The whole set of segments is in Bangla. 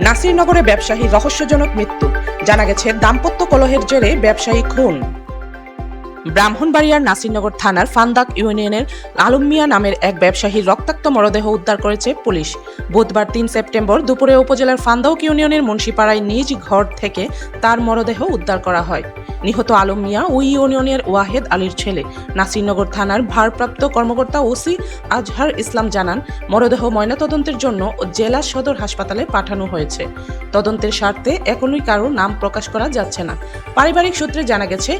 নাসিরনগরে ব্যবসায়ী রহস্যজনক মৃত্যু। জানা গেছে দাম্পত্য কলহের জেরে ব্যবসায়ী খুন। ব্রাহ্মণবাড়িয়ার নাসিরনগর থানার ফান্দাক ইউনিয়নের আলম মিয়া নামের এক ব্যবসায়ীর রক্তাক্ত মরদেহ উদ্ধার করেছে পুলিশ। বুধবার তিন সেপ্টেম্বর দুপুরে উপজেলার ফান্দাউক ইউনিয়নের মুন্সিপাড়ায় নিজ ঘর থেকে তার মরদেহ উদ্ধার করা হয়। নিহত আলম মিয়া ওই ইউনিয়নের ওয়াহেদ আলীর ছেলে, নাসিরনগর থানার ভারপ্রাপ্ত কর্মকর্তা ওসি আজহার ইসলাম জানান, মরদেহ ময়নাতদন্তের জন্য জেলা সদর হাসপাতালে পাঠানো হয়েছে। তদন্তের স্বার্থে এখনই কারও নাম প্রকাশ করা যাচ্ছে না। পারিবারিক সূত্রে জানা গেছে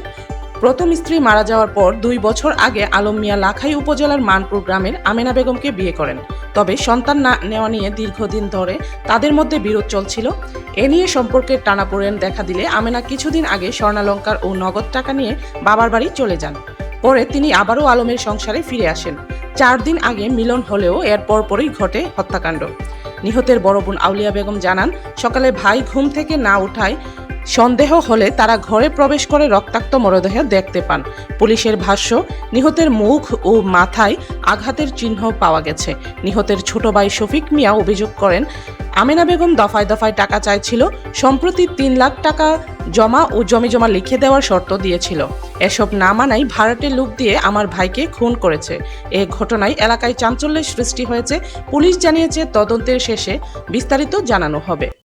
প্রথম স্ত্রী মারা যাওয়ার পর দুই বছর আগে আলম মিয়া লাখাই উপজেলার মানপুর গ্রামের আমেনা বেগমকে বিয়ে করেন। তবে সন্তান না নেওয়া নিয়ে দীর্ঘদিন ধরে তাদের মধ্যে বিরোধ চলছিল। এ নিয়ে সম্পর্কের টানাপোড়েন দেখা দিলে আমেনা কিছুদিন আগে স্বর্ণালঙ্কার ও নগদ টাকা নিয়ে বাবার বাড়ি চলে যান। পরে তিনি আবারও আলমের সংসারে ফিরে আসেন। চার দিন আগে মিলন হলেও এর পরপরই ঘটে হত্যাকাণ্ড। নিহতের বড় বোন আউলিয়া বেগম জানান, সকালে ভাই ঘুম থেকে না উঠায় সন্দেহ হলে তারা ঘরে প্রবেশ করে রক্তাক্ত মরদেহ দেখতে পান। পুলিশের ভাষ্য, নিহতের মুখ ও মাথায় আঘাতের চিহ্ন পাওয়া গেছে। নিহতের ছোট ভাই শফিক মিয়া অভিযোগ করেন, আমেনা বেগম দফায় দফায় টাকা চাইছিল, সম্প্রতি তিন লাখ টাকা জমা ও জমি জমা লিখে দেওয়ার শর্ত দিয়েছিল। এসব না মানাই ভাড়াটে লোক দিয়ে আমার ভাইকে খুন করেছে। এ ঘটনায় এলাকায় চাঞ্চল্যের সৃষ্টি হয়েছে। পুলিশ জানিয়েছে, তদন্তের শেষে বিস্তারিত জানানো হবে।